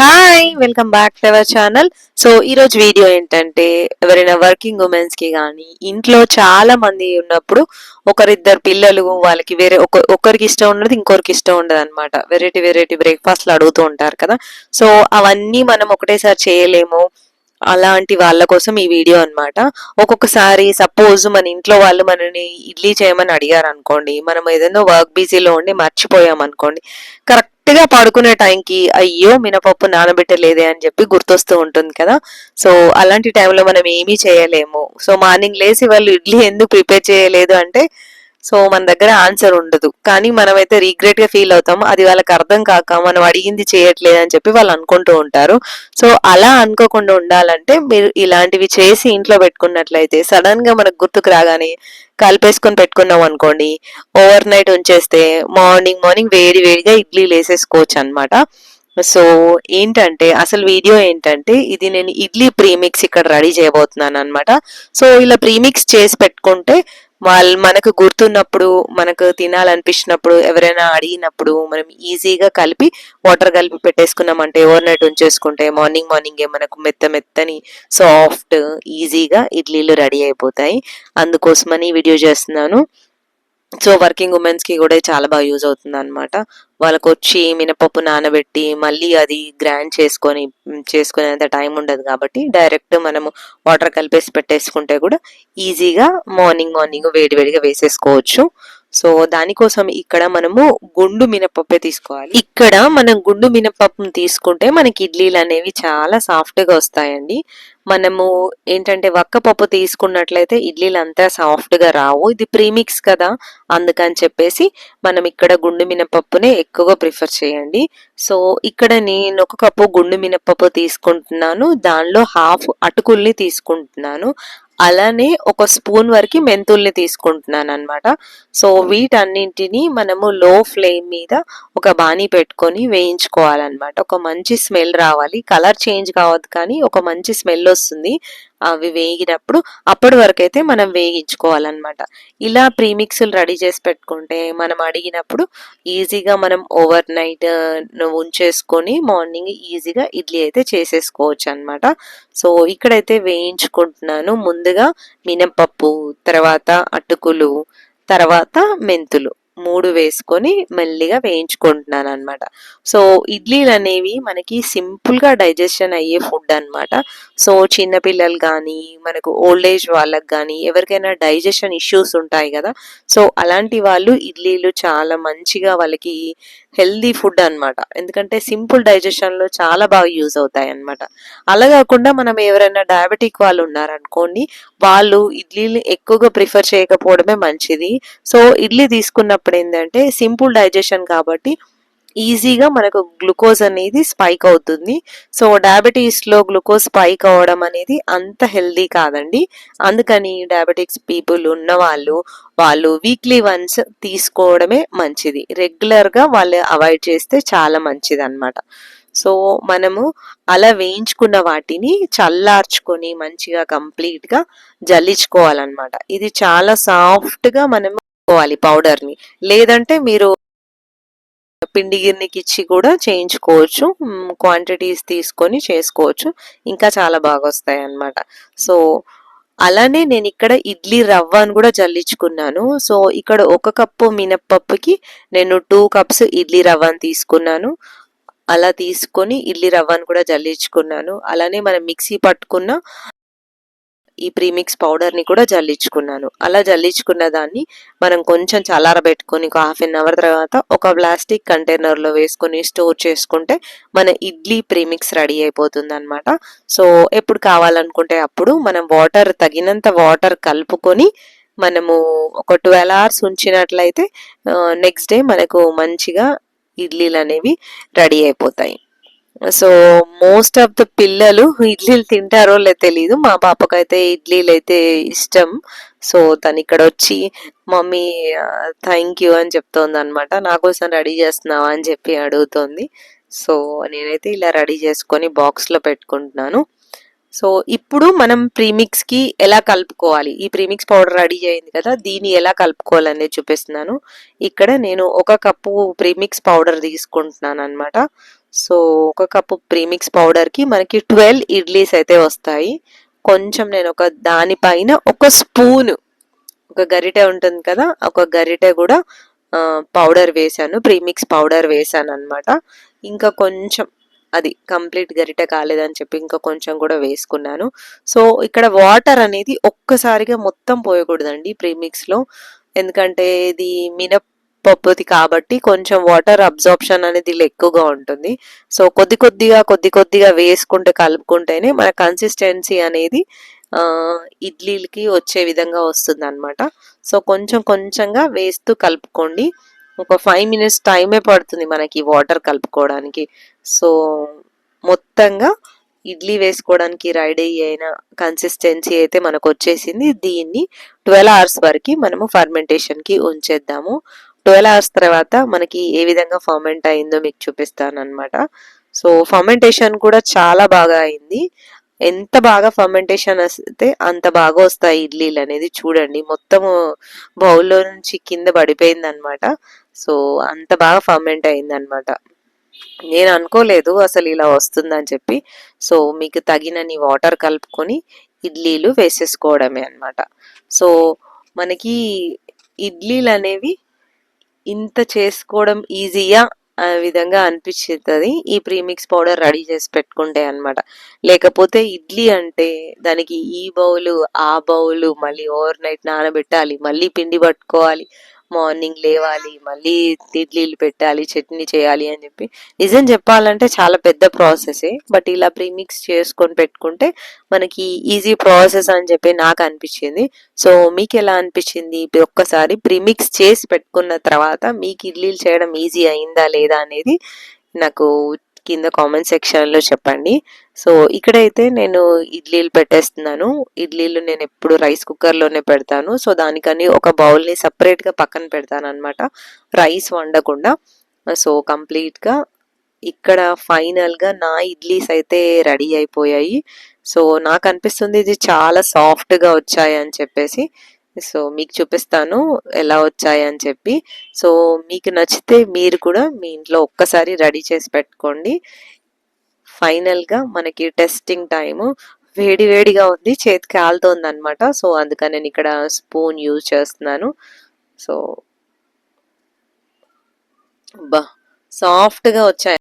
Hi welcome back to our channel so ఈ రోజు video ఏంటంటే ఎవరైనా వర్కింగ్ ఉమెన్స్కి కానీ ఇంట్లో చాలా మంది ఉన్నప్పుడు ఒకరిద్దరు పిల్లలు వాళ్ళకి వేరే ఒక ఒకరికి ఇష్టం ఉండదు ఇంకొకరికి ఇష్టం ఉండదు అనమాట వెరైటీ వెరైటీ బ్రేక్ఫాస్ట్లు అడుగుతూ ఉంటారు కదా. సో అవన్నీ మనం ఒకటేసారి చేయలేము. అలాంటి వాళ్ళ కోసం ఈ వీడియో అనమాట ఒక్కొక్కసారి సపోజ్ మన ఇంట్లో వాళ్ళు మనని ఇడ్లీ చేయమని అడిగారు అనుకోండి మనం ఏదైనా వర్క్ బిజీలో ఉండి మర్చిపోయాం అనుకోండి కరెక్ట్ గా పడుకునే టైంకి అయ్యో మినపప్పు నానబెట్టలేదే అని చెప్పి గుర్తొస్తూ ఉంటుంది కదా. సో అలాంటి టైంలో మనం ఏమీ చేయలేము. సో మార్నింగ్ లేసి వాళ్ళు ఇడ్లీ ఎందుకు ప్రిపేర్ చేయలేదు అంటే సో మన దగ్గర ఆన్సర్ ఉండదు. కానీ మనమైతే రిగ్రెట్గా ఫీల్ అవుతాం అది వాళ్ళకి అర్థం కాక మనం అడిగింది చేయట్లేదు అని చెప్పి వాళ్ళు అనుకుంటూ ఉంటారు. సో అలా అనుకోకుండా ఉండాలంటే మీరు ఇలాంటివి చేసి ఇంట్లో పెట్టుకున్నట్లయితే సడన్గా మనకు గుర్తుకు రాగానే కలిపేసుకొని పెట్టుకున్నాం అనుకోండి ఓవర్ నైట్ ఉంచేస్తే మార్నింగ్ మార్నింగ్ వేడి వేడిగా ఇడ్లీ వేసేసుకోవచ్చు అనమాట సో ఏంటంటే అసలు వీడియో ఏంటంటే ఇది నేను ఇడ్లీ ప్రీమిక్స్ ఇక్కడ రెడీ చేయబోతున్నాను అనమాట సో ఇలా ప్రీమిక్స్ చేసి పెట్టుకుంటే వాళ్ళు మనకు గుర్తున్నప్పుడు మనకు తినాలనిపించినప్పుడు ఎవరైనా అడిగినప్పుడు మనం ఈజీగా కలిపి వాటర్ కలిపి పెట్టేసుకున్నామంటే ఓవర్ నైట్ ఉంచేసుకుంటే మార్నింగ్ మార్నింగే మనకు మెత్త మెత్తని సాఫ్ట్ ఈజీగా ఇడ్లీలు రెడీ అయిపోతాయి. అందుకోసమని వీడియో చేస్తున్నాను. సో వర్కింగ్ ఉమెన్స్కి కూడా చాలా బాగా యూజ్ అవుతుంది అనమాట వాళ్ళకు వచ్చి మినపప్పు నానబెట్టి మళ్ళీ అది గ్రైండ్ చేసుకొని చేసుకునేంత టైం ఉండదు కాబట్టి డైరెక్ట్ మనము వాటర్ కలిపేసి పెట్టేసుకుంటే కూడా ఈజీగా మార్నింగ్ మార్నింగ్ వేడివేడిగా వేసేసుకోవచ్చు. సో దానికోసం ఇక్కడ మనము గుండు మినపప్పే తీసుకోవాలి. ఇక్కడ మనం గుండు మినపప్పును తీసుకుంటే మనకి ఇడ్లీలు అనేవి చాలా సాఫ్ట్గా వస్తాయండి. మనము ఏంటంటే వక్క పప్పు తీసుకున్నట్లయితే ఇడ్లీలు అంతా సాఫ్ట్గా రావు. ఇది ప్రీమిక్స్ కదా. అందుకని చెప్పేసి మనం ఇక్కడ గుండు మినపప్పునే ఎక్కువగా ప్రిఫర్ చేయండి. సో ఇక్కడ నేను ఒక కప్పు గుండు మినపప్పు తీసుకుంటున్నాను. దానిలో హాఫ్ అటుకుల్ని తీసుకుంటున్నాను. అలానే ఒక స్పూన్ వరకు మెంతుల్ని తీసుకుంటున్నాను అనమాట సో వీటన్నింటిని మనము లో ఫ్లేమ్ మీద ఒక బాణీ పెట్టుకొని వేయించుకోవాలన్నమాట. ఒక మంచి స్మెల్ రావాలి. కలర్ చేంజ్ కావద్దు కానీ ఒక మంచి స్మెల్ వస్తుంది. అవి వేగినప్పుడు అప్పటి వరకు అయితే మనం వేగించుకోవాలన్నమాట. ఇలా ప్రీమిక్స్లు రెడీ చేసి పెట్టుకుంటే మనం అడిగినప్పుడు ఈజీగా మనం ఓవర్ నైట్ ఉంచేసుకొని మార్నింగ్ ఈజీగా ఇడ్లీ అయితే చేసేసుకోవచ్చు అనమాట సో ఇక్కడైతే వేయించుకుంటున్నాను. ముందుగా మినపప్పు తర్వాత అటుకులు తర్వాత మెంతులు. మూడు వేసుకొని మెల్లిగా వేయించుకుంటున్నాను అనమాట సో ఇడ్లీలు అనేవి మనకి సింపుల్గా డైజెషన్ అయ్యే ఫుడ్ అన్నమాట. సో చిన్నపిల్లలు కానీ మనకు ఓల్డ్ ఏజ్ వాళ్ళకి కానీ ఎవరికైనా డైజెషన్ ఇష్యూస్ ఉంటాయి కదా. సో అలాంటి వాళ్ళు ఇడ్లీలు చాలా మంచిగా వాళ్ళకి హెల్దీ ఫుడ్ అన్నమాట. ఎందుకంటే సింపుల్ డైజెషన్లో చాలా బాగా యూజ్ అవుతాయి అన్నమాట. అలా కాకుండా మనం ఎవరైనా డయాబెటిక్ వాళ్ళు ఉన్నారనుకోండి వాళ్ళు ఇడ్లీలు ఎక్కువగా ప్రిఫర్ చేయకపోవడమే మంచిది. సో ఇడ్లీ తీసుకున్నప్పుడు ఏంటంటే సింపుల్ డైజెషన్ కాబట్టి ఈజీగా మనకు గ్లూకోజ్ అనేది స్పైక్ అవుతుంది. సో డయాబెటీస్లో గ్లూకోజ్ స్పైక్ అవ్వడం అనేది అంత హెల్దీ కాదండి. అందుకని డయాబెటిక్స్ పీపుల్ ఉన్న వాళ్ళు వాళ్ళు వీక్లీ వన్స్ తీసుకోవడమే మంచిది. రెగ్యులర్గా వాళ్ళు అవాయిడ్ చేస్తే చాలా మంచిది అన్నమాట సో మనము అలా వేయించుకున్న వాటిని చల్లార్చుకొని మంచిగా కంప్లీట్గా జల్లించుకోవాలన్నమాట. ఇది చాలా సాఫ్ట్గా మనము చేసుకోవాలి పౌడర్ని లేదంటే మీరు పిండి గిన్నెకి ఇచ్చి కూడా చేయించుకోవచ్చు. క్వాంటిటీస్ తీసుకొని చేసుకోవచ్చు. ఇంకా చాలా బాగా వస్తాయి అన్నమాట సో అలానే నేను ఇక్కడ ఇడ్లీ రవ్వను కూడా జల్లించుకున్నాను. సో ఇక్కడ ఒక కప్పు మినప్పప్పుకి నేను టూ కప్స్ ఇడ్లీ రవ్వను తీసుకున్నాను. అలా తీసుకొని ఇడ్లీ రవ్వను కూడా జల్లించుకున్నాను. అలానే మనం మిక్సీ పట్టుకున్న ఈ ప్రీమిక్స్ పౌడర్ని కూడా జల్లించుకున్నాను. అలా జల్లించుకున్న దాన్ని మనం కొంచెం చల్లారబెట్టుకొని ఒక హాఫ్ అన్ అవర్ తర్వాత ఒక ప్లాస్టిక్ కంటైనర్లో వేసుకొని స్టోర్ చేసుకుంటే మన ఇడ్లీ ప్రీమిక్స్ రెడీ అయిపోతుంది అనమాట సో ఎప్పుడు కావాలనుకుంటే అప్పుడు మనం వాటర్ తగినంత వాటర్ కలుపుకొని మనము ఒక ట్వెల్వ్ అవర్స్ ఉంచినట్లయితే నెక్స్ట్ డే మనకు మంచిగా ఇడ్లీలు అనేవి రెడీ అయిపోతాయి. సో మోస్ట్ ఆఫ్ ద పిల్లలు ఇడ్లీలు తింటారో లేదో తెలియదు మా పాపకైతే ఇడ్లీలు అయితే ఇష్టం. సో తను ఇక్కడ వచ్చి మమ్మీ థ్యాంక్ యూ అని చెప్తోంది అనమాట నా కోసం రెడీ చేస్తున్నావా? అని చెప్పి అడుగుతోంది. సో నేనైతే ఇలా రెడీ చేసుకొని బాక్స్లో పెట్టుకుంటున్నాను. సో ఇప్పుడు మనం ప్రీమిక్స్కి ఎలా కలుపుకోవాలి? ఈ ప్రీమిక్స్ పౌడర్ రెడీ అయింది కదా దీన్ని ఎలా కలుపుకోవాలనేది చూపిస్తున్నాను. ఇక్కడ నేను ఒక కప్పు ప్రీమిక్స్ పౌడర్ తీసుకుంటున్నాను అనమాట సో ఒక కప్పు ప్రీమిక్స్ పౌడర్కి మనకి ట్వెల్వ్ ఇడ్లీస్ అయితే వస్తాయి. కొంచెం నేను ఒక దానిపైన ఒక స్పూన్ ఒక గరిటె ఉంటుంది కదా ఒక గరిటె కూడా పౌడర్ వేసాను ప్రీమిక్స్ పౌడర్ వేసాను అనమాట ఇంకా కొంచెం అది కంప్లీట్ గరిటె కాలేదని చెప్పి ఇంకా కొంచెం కూడా వేసుకున్నాను. సో ఇక్కడ వాటర్ అనేది ఒక్కసారిగా మొత్తం పోయకూడదండి ప్రీమిక్స్లో. ఎందుకంటే ఇది పప్పుది కాబట్టి కొంచెం వాటర్ అబ్జార్ప్షన్ అనేది ఎక్కువగా ఉంటుంది. సో కొద్ది కొద్దిగా కొద్ది కొద్దిగా వేసుకుంటే కలుపుకుంటేనే మన కన్సిస్టెన్సీ అనేది ఇడ్లీలకి వచ్చే విధంగా వస్తుంది అనమాట సో కొంచెం కొంచెంగా వేస్తూ కలుపుకోండి. ఒక ఫైవ్ మినిట్స్ టైమే పడుతుంది మనకి వాటర్ కలుపుకోవడానికి. సో మొత్తంగా ఇడ్లీ వేసుకోవడానికి రెడీ అయిన కన్సిస్టెన్సీ అయితే మనకు వచ్చేసింది. దీన్ని ట్వెల్వ్ అవర్స్ వరకు మనము ఫర్మెంటేషన్కి ఉంచేద్దాము. ట్వెల్వ్ అవర్స్ తర్వాత మనకి ఏ విధంగా ఫర్మెంట్ అయిందో మీకు చూపిస్తాను అనమాట సో ఫర్మెంటేషన్ కూడా చాలా బాగా అయింది. ఎంత బాగా ఫర్మెంటేషన్ వస్తే అంత బాగా వస్తాయి ఇడ్లీలు అనేది చూడండి. మొత్తం బౌల్లో నుంచి కింద పడిపోయింది అనమాట సో అంత బాగా ఫర్మెంట్ అయింది అనమాట నేను అనుకోలేదు అసలు ఇలా వస్తుందని చెప్పి. సో మీకు తగినన్ని వాటర్ కలుపుకొని ఇడ్లీలు వేసేసుకోవడమే అన్నమాట. సో మనకి ఇడ్లీలు అనేవి ఇంత చేసుకోవడం ఈజీయా? ఆ విధంగా అనిపించుతుంది ఈ ప్రీమిక్స్ పౌడర్ రెడీ చేసి పెట్టుకుంటే అన్నమాట. లేకపోతే ఇడ్లీ అంటే దానికి ఈ బౌలు ఆ బౌలు మళ్ళీ ఓవర్ నైట్ నానబెట్టాలి మళ్ళీ పిండి పట్టుకోవాలి మార్నింగ్ లేవాలి మళ్ళీ ఇడ్లీలు పెట్టాలి చట్నీ చేయాలి అని చెప్పి. నిజం చెప్పాలంటే చాలా పెద్ద ప్రాసెసే. బట్ ఇలా ప్రీమిక్స్ చేసుకొని పెట్టుకుంటే మనకి ఈజీ ప్రాసెస్ అని చెప్పి నాకు అనిపించింది. సో మీకు ఎలా అనిపించింది? ఒక్కసారి ప్రీమిక్స్ చేసి పెట్టుకున్న తర్వాత మీకు ఇడ్లీలు చేయడం ఈజీ అయిందా లేదా అనేది నాకు కింద కామెంట్ సెక్షన్లో చెప్పండి. సో ఇక్కడైతే నేను ఇడ్లీలు పెట్టేస్తున్నాను. ఇడ్లీలు నేను ఎప్పుడు రైస్ కుక్కర్లోనే పెడతాను. సో దానికని ఒక బౌల్ని సపరేట్గా పక్కన పెడతాను అనమాట రైస్ వండకుండా. సో కంప్లీట్గా ఇక్కడ ఫైనల్గా నా ఇడ్లీస్ అయితే రెడీ అయిపోయాయి. సో నాకు అనిపిస్తుంది ఇది చాలా సాఫ్ట్గా వచ్చాయి అని చెప్పేసి. సో మీకు చూపిస్తాను ఎలా వచ్చాయి అని చెప్పి. సో మీకు నచ్చితే మీరు కూడా మీ ఇంట్లో ఒక్కసారి రెడీ చేసి పెట్టుకోండి. ఫైనల్గా మనకి టెస్టింగ్ టైము వేడి వేడిగా ఉంది చేతికి ఆలుతోంది అనమాట సో అందుకని నేను ఇక్కడ స్పూన్ యూజ్ చేస్తున్నాను. సో బా సాఫ్ట్గా వచ్చాయి.